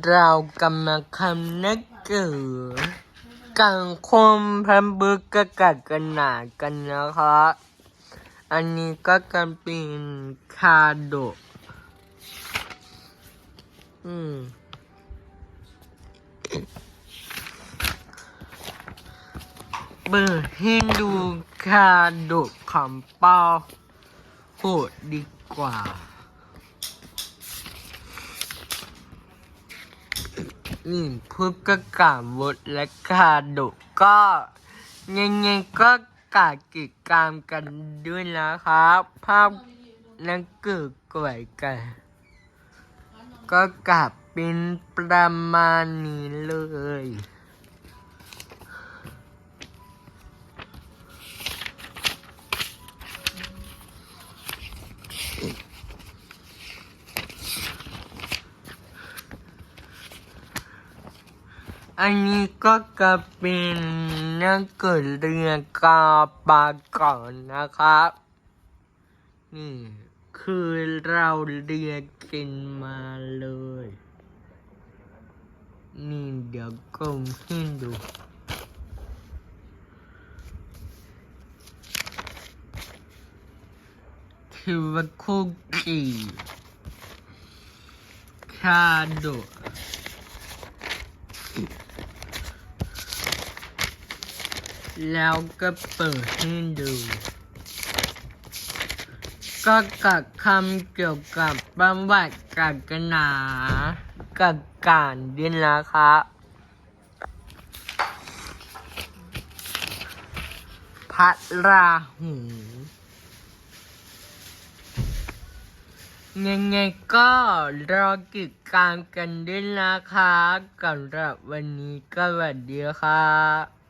เรากำลังคำนักเกิดกังคมพันบึกกะกัดกันหนากันนะครับ อันนี้ก็กันเป็นคาโดอืมเปิดให้ดูคาโดของเป้าโหดดีกว่า นี่พูดก็กาบดและกาดุก็ยังไงก็กากิจกรรมกันด้วยนะครับ ภาพนักเกิดกวยกัน ก็กลับเป็นประมาณนี้เลย อันนี้ก็จะเป็นนักเกิดเรือกาปาก่อนนะครับ นี่คือเราเรียนกินมาเลย นี่เดี๋ยวก็ให้ดู คือว่าคุกกี้คาโดะ แล้วก็เปิดให้ดู ก็กับคำเกี่ยวกับประวัติศาสนากับการเรียนนะครับพระราหูยังไงก็รอกิจกรรมกันด้วยนะคะสำหรับวันนี้ก็สวัสดีครับ